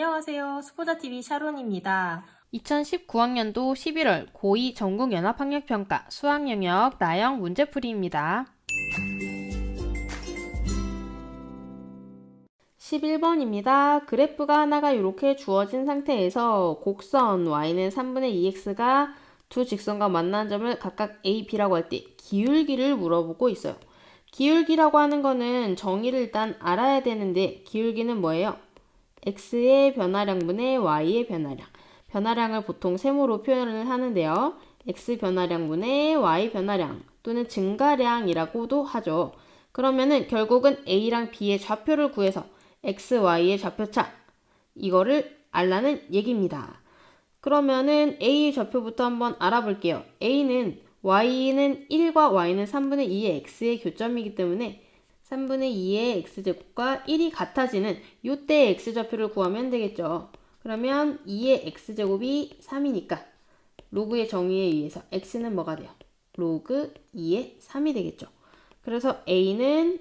안녕하세요. 수보자TV 샤론입니다. 2019학년도 11월 고2 전국연합학력평가 수학영역 나영 문제풀이입니다. 11번입니다. 그래프가 하나가 이렇게 주어진 상태에서 곡선 y는 3분의 2x가 두 직선과 만나는 점을 각각 a, b라고 할 때 기울기를 물어보고 있어요. 기울기라고 하는 거는 정의를 일단 알아야 되는데 기울기는 뭐예요? X의 변화량분의 y의 변화량. 변화량을 보통 세모로 표현을 하는데요. x 변화량분의 y 변화량 또는 증가량이라고도 하죠. 그러면은 결국은 a랑 b의 좌표를 구해서 x, y의 좌표차 이거를 알라는 얘기입니다. 그러면은 a의 좌표부터 한번 알아볼게요. a는 y는 1과 y는 3분의 2의 x의 교점이기 때문에 3분의 2의 x제곱과 1이 같아지는 이때의 x좌표를 구하면 되겠죠. 그러면 2의 x제곱이 3이니까 로그의 정의에 의해서 x는 뭐가 돼요? 로그 2의 3이 되겠죠. 그래서 a는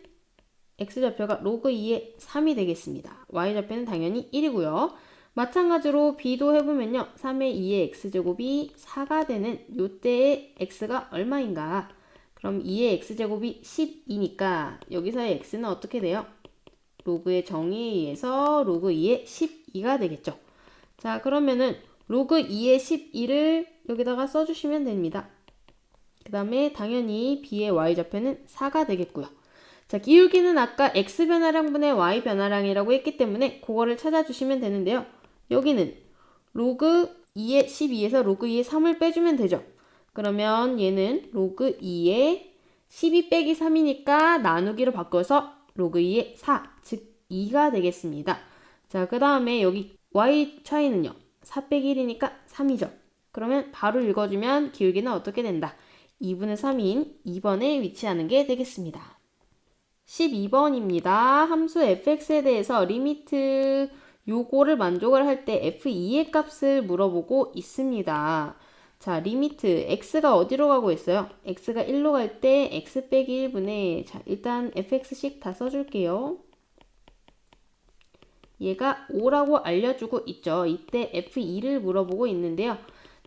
x좌표가 로그 2의 3이 되겠습니다. y좌표는 당연히 1이고요. 마찬가지로 b도 해보면요. 3의 2의 x제곱이 4가 되는 이때의 x가 얼마인가? 그럼 2의 x제곱이 12니까 여기서의 x는 어떻게 돼요? 로그의 정의에 의해서 로그 2의 12가 되겠죠. 자 그러면은 로그 2의 12를 여기다가 써주시면 됩니다. 그 다음에 당연히 b의 y좌표는 4가 되겠고요. 자 기울기는 아까 x 변화량분의 y 변화량이라고 했기 때문에 그거를 찾아주시면 되는데요. 여기는 로그 2의 12에서 로그 2의 3을 빼주면 되죠. 그러면 얘는 로그 2의 12 빼기 3이니까 나누기로 바꿔서 로그 2의 4, 즉 2가 되겠습니다. 자, 그 다음에 여기 y 차이는요. 4 빼기 1이니까 3이죠. 그러면 바로 읽어주면 기울기는 어떻게 된다? 2분의 3인 2번에 위치하는 게 되겠습니다. 12번입니다. 함수 fx에 대해서 리미트 요거를 만족을 할 때 f2의 값을 물어보고 있습니다. 자, 리미트 x가 어디로 가고 있어요? x가 1로 갈 때 x 빼기 1분의 자, 일단 fx씩 다 써줄게요. 얘가 5라고 알려주고 있죠. 이때 f2를 물어보고 있는데요.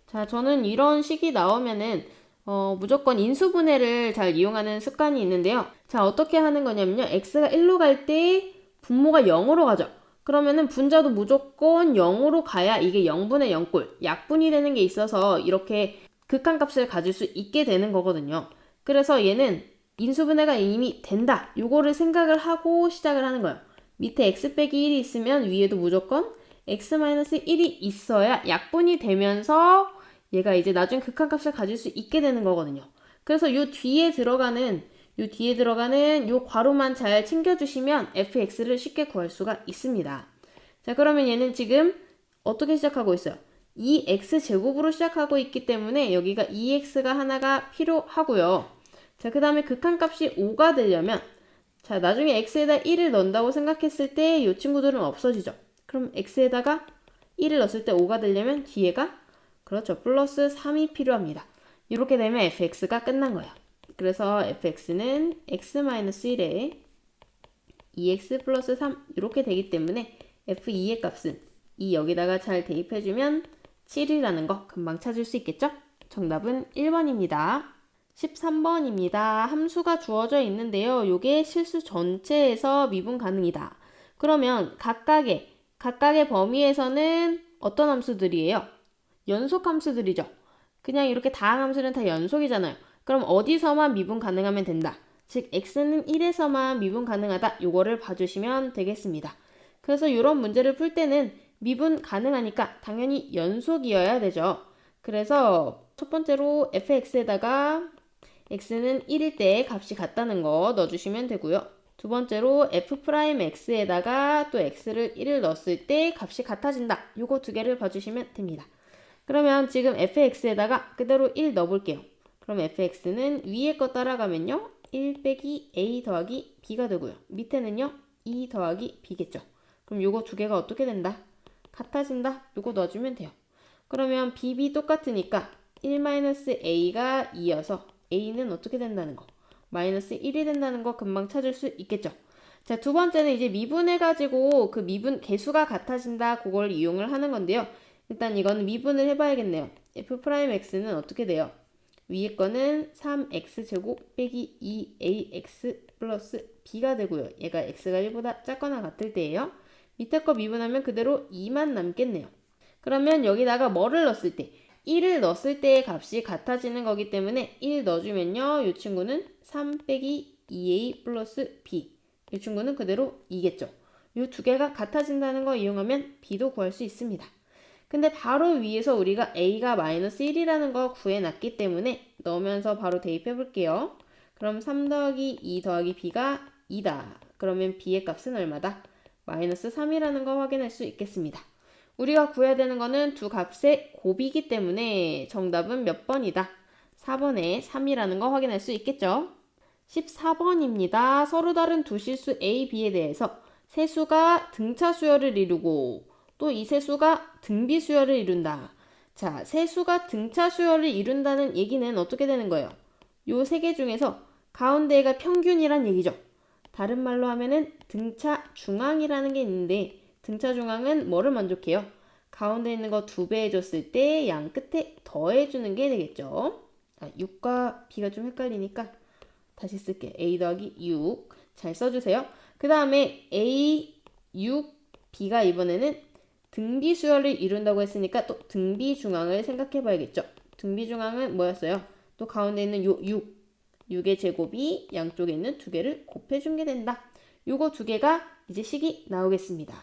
자, 저는 이런 식이 나오면은 어, 무조건 인수분해를 잘 이용하는 습관이 있는데요. 자, 어떻게 하는 거냐면요. x가 1로 갈 때 분모가 0으로 가죠. 그러면은 분자도 무조건 0으로 가야 이게 0분의 0꼴, 약분이 되는 게 있어서 이렇게 극한값을 가질 수 있게 되는 거거든요. 그래서 얘는 인수분해가 이미 된다. 요거를 생각을 하고 시작을 하는 거예요. 밑에 x 빼기 1이 있으면 위에도 무조건 x-1이 있어야 약분이 되면서 얘가 이제 나중에 극한값을 가질 수 있게 되는 거거든요. 그래서 요 뒤에 들어가는 요 뒤에 들어가는 요 괄호만 잘 챙겨주시면 fx를 쉽게 구할 수가 있습니다. 자, 그러면 얘는 지금 어떻게 시작하고 있어요? 2x 제곱으로 시작하고 있기 때문에 여기가 2x가 하나가 필요하고요. 자, 그 다음에 극한값이 5가 되려면 자, 나중에 x에다 1을 넣는다고 생각했을 때 이 친구들은 없어지죠. 그럼 x에다가 1을 넣었을 때 5가 되려면 뒤에가 그렇죠. 플러스 3이 필요합니다. 이렇게 되면 fx가 끝난 거예요. 그래서 fx는 x-1에 2x 플러스 3 이렇게 되기 때문에 f2의 값은 이 여기다가 잘 대입해주면 7이라는 거 금방 찾을 수 있겠죠? 정답은 1번입니다. 13번입니다. 함수가 주어져 있는데요. 요게 실수 전체에서 미분 가능이다. 그러면 각각의 각각의 범위에서는 어떤 함수들이에요? 연속 함수들이죠. 그냥 이렇게 다항 함수는 다 연속이잖아요. 그럼 어디서만 미분 가능하면 된다. 즉 x는 1에서만 미분 가능하다. 요거를 봐주시면 되겠습니다. 그래서 이런 문제를 풀 때는 미분 가능하니까 당연히 연속이어야 되죠. 그래서 첫 번째로 fx에다가 x는 1일 때 값이 같다는 거 넣어주시면 되고요. 두 번째로 f'x에다가 또 x를 1을 넣었을 때 값이 같아진다. 요거 두 개를 봐주시면 됩니다. 그러면 지금 fx에다가 그대로 1 넣어볼게요. 그럼 fx는 위에 거 따라가면요. 1 빼기 a 더하기 b가 되고요. 밑에는요. 2 더하기 b겠죠. 그럼 요거 두 개가 어떻게 된다? 같아진다. 요거 넣어주면 돼요. 그러면 b, b 똑같으니까 1-a가 2여서 a는 어떻게 된다는 거? 마이너스 1이 된다는 거 금방 찾을 수 있겠죠. 자, 두 번째는 이제 미분해가지고 그 미분, 개수가 같아진다. 그걸 이용을 하는 건데요. 일단 이거는 미분을 해봐야겠네요. f'x는 어떻게 돼요? 위에 거는 3x제곱 빼기 2ax 플러스 b가 되고요. 얘가 x가 1보다 작거나 같을 때예요. 밑에 거 미분하면 그대로 2만 남겠네요. 그러면 여기다가 뭐를 넣었을 때 1을 넣었을 때의 값이 같아지는 거기 때문에 1 넣어주면요. 이 친구는 3 빼기 2a 플러스 b 이 친구는 그대로 2겠죠. 이 두 개가 같아진다는 거 이용하면 b도 구할 수 있습니다. 근데 바로 위에서 우리가 a가 마이너스 1이라는 거 구해놨기 때문에 넣으면서 바로 대입해 볼게요. 그럼 3 더하기 2 더하기 b가 2다. 그러면 b의 값은 얼마다? 마이너스 3이라는 거 확인할 수 있겠습니다. 우리가 구해야 되는 거는 두 값의 곱이기 때문에 정답은 몇 번이다? 4번에 3이라는 거 확인할 수 있겠죠? 14번입니다. 서로 다른 두 실수 A, B에 대해서 세수가 등차 수열을 이루고 또 이 세수가 등비 수열을 이룬다. 자, 세수가 등차 수열을 이룬다는 얘기는 어떻게 되는 거예요? 요 세 개 중에서 가운데가 평균이란 얘기죠. 다른 말로 하면은 등차 중앙이라는 게 있는데 등차 중앙은 뭐를 만족해요? 가운데 있는 거 두 배 해줬을 때 양 끝에 더해주는 게 되겠죠. 아, 6과 B가 좀 헷갈리니까 다시 쓸게. A 더하기 6. 잘 써주세요. 그 다음에 A, 6, B가 이번에는 등비 수열을 이룬다고 했으니까 또 등비 중앙을 생각해 봐야겠죠. 등비 중앙은 뭐였어요? 또 가운데 있는 요 6. 6의 제곱이 양쪽에 있는 두 개를 곱해 준 게 된다. 요거 두 개가 이제 식이 나오겠습니다.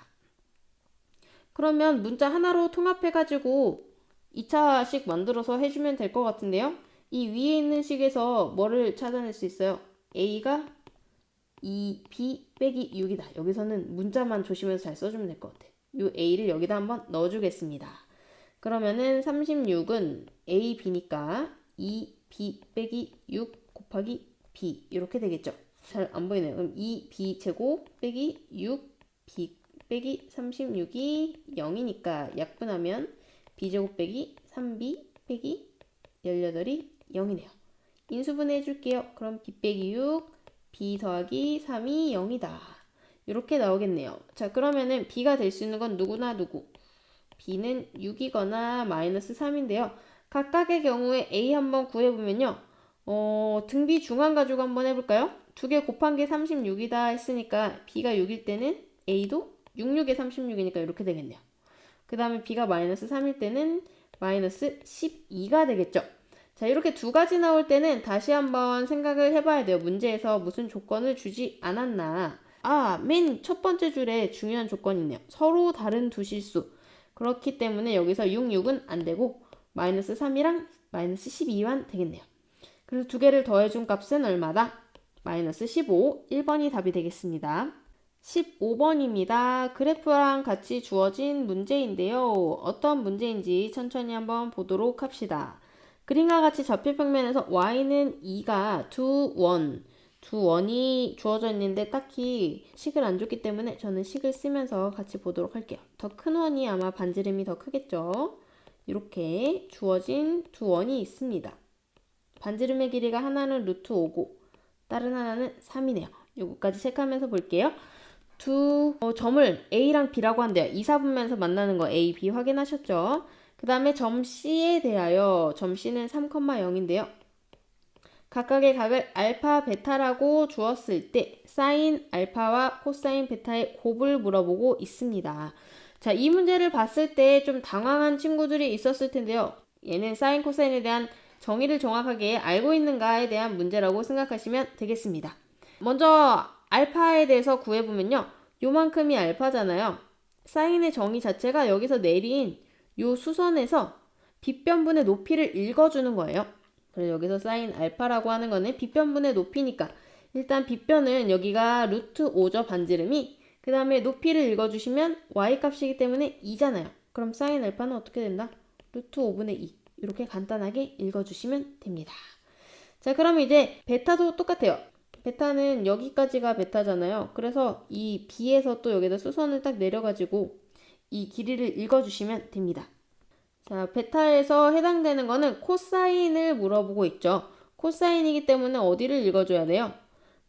그러면 문자 하나로 통합해 가지고 2차식 만들어서 해주면 될 것 같은데요. 이 위에 있는 식에서 뭐를 찾아낼 수 있어요? A가 2B 빼기 6이다. 여기서는 문자만 조심해서 잘 써주면 될 것 같아. 요 A를 여기다 한번 넣어주겠습니다. 그러면은 36은 A, B니까 2B 빼기 6 곱하기 B 이렇게 되겠죠. 잘 안 보이네요. 그럼 2B 제곱 빼기 6B 빼기 36이 0이니까 약분하면 B제곱 빼기 3B 빼기 18이 0이네요. 인수분해 해줄게요. 그럼 B 빼기 6, B 더하기 3이 0이다. 이렇게 나오겠네요. 자, 그러면은 B가 될 수 있는 건 누구나 누구? B는 6이거나 마이너스 3인데요. 각각의 경우에 A 한번 구해보면요. 어, 등비 중앙 가지고 한번 해볼까요? 두 개 곱한 게 36이다 했으니까 B가 6일 때는 A도 6, 6에 36이니까 이렇게 되겠네요. 그 다음에 B가 마이너스 3일 때는 마이너스 12가 되겠죠. 자, 이렇게 두 가지 나올 때는 다시 한번 생각을 해봐야 돼요. 문제에서 무슨 조건을 주지 않았나. 아, 맨 첫 번째 줄에 중요한 조건이 있네요. 서로 다른 두 실수. 그렇기 때문에 여기서 6, 6은 안 되고 마이너스 3이랑 마이너스 12만 되겠네요. 그래서 두 개를 더해준 값은 얼마다? 마이너스 15, 1번이 답이 되겠습니다. 15번입니다. 그래프랑 같이 주어진 문제인데요. 어떤 문제인지 천천히 한번 보도록 합시다. 그림과 같이 좌표 평면에서 y는 2가 2, 1, 두 원이 주어져 있는데 딱히 식을 안 줬기 때문에 저는 식을 쓰면서 같이 보도록 할게요. 더 큰 원이 아마 반지름이 더 크겠죠. 이렇게 주어진 두 원이 있습니다. 반지름의 길이가 하나는 루트 5고 다른 하나는 3이네요. 요거까지 체크하면서 볼게요. 두 어, 점을 A랑 B라고 한대요. 2, 4분면서 만나는 거 A, B 확인하셨죠? 그 다음에 점 C에 대하여 점 C는 3,0인데요. 각각의 각을 알파, 베타라고 주었을 때 사인 알파와 코사인 베타의 곱을 물어보고 있습니다. 자, 이 문제를 봤을 때 좀 당황한 친구들이 있었을 텐데요. 얘는 사인, 코사인에 대한 정의를 정확하게 알고 있는가에 대한 문제라고 생각하시면 되겠습니다. 먼저 알파에 대해서 구해보면요. 요만큼이 알파잖아요. 사인의 정의 자체가 여기서 내린 요 수선에서 빗변분의 높이를 읽어주는 거예요. 그래서 여기서 사인 알파라고 하는 거는 빗변분의 높이니까 일단 빗변은 여기가 루트 5죠 반지름이 그 다음에 높이를 읽어주시면 y 값이기 때문에 2잖아요. 그럼 사인 알파는 어떻게 된다? 루트 5분의 2 이렇게 간단하게 읽어주시면 됩니다. 자 그럼 이제 베타도 똑같아요. 베타는 여기까지가 베타잖아요. 그래서 이 B에서 또 여기다 수선을 딱 내려가지고 이 길이를 읽어주시면 됩니다. 자, 베타에서 해당되는 거는 코사인을 물어보고 있죠. 코사인이기 때문에 어디를 읽어줘야 돼요?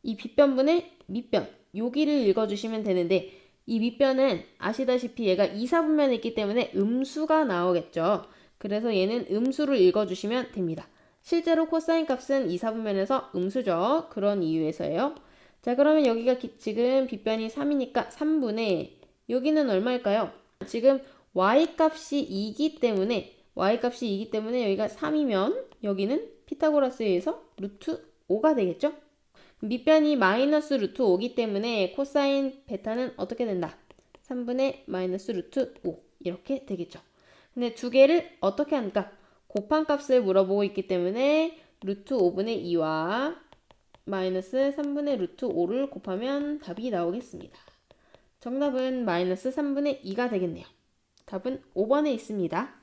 이 빗변분의 밑변. 여기를 읽어주시면 되는데 이 밑변은 아시다시피 얘가 이사분면에 있기 때문에 음수가 나오겠죠. 그래서 얘는 음수를 읽어주시면 됩니다. 실제로 코사인 값은 이사분면에서 음수죠. 그런 이유에서예요. 자 그러면 여기가 기- 지금 빗변이 3이니까 3분의 여기는 얼마일까요? 지금 y값이 2기 때문에 y값이 2기 때문에 여기가 3이면 여기는 피타고라스에 의해서 루트 5가 되겠죠? 밑변이 마이너스 루트 5기 때문에 코사인 베타는 어떻게 된다? 3분의 마이너스 루트 5 이렇게 되겠죠. 근데 두 개를 어떻게 할까? 곱한 값을 물어보고 있기 때문에 루트 5분의 2와 마이너스 3분의 루트 5를 곱하면 답이 나오겠습니다. 정답은 마이너스 3분의 2가 되겠네요. 답은 5번에 있습니다.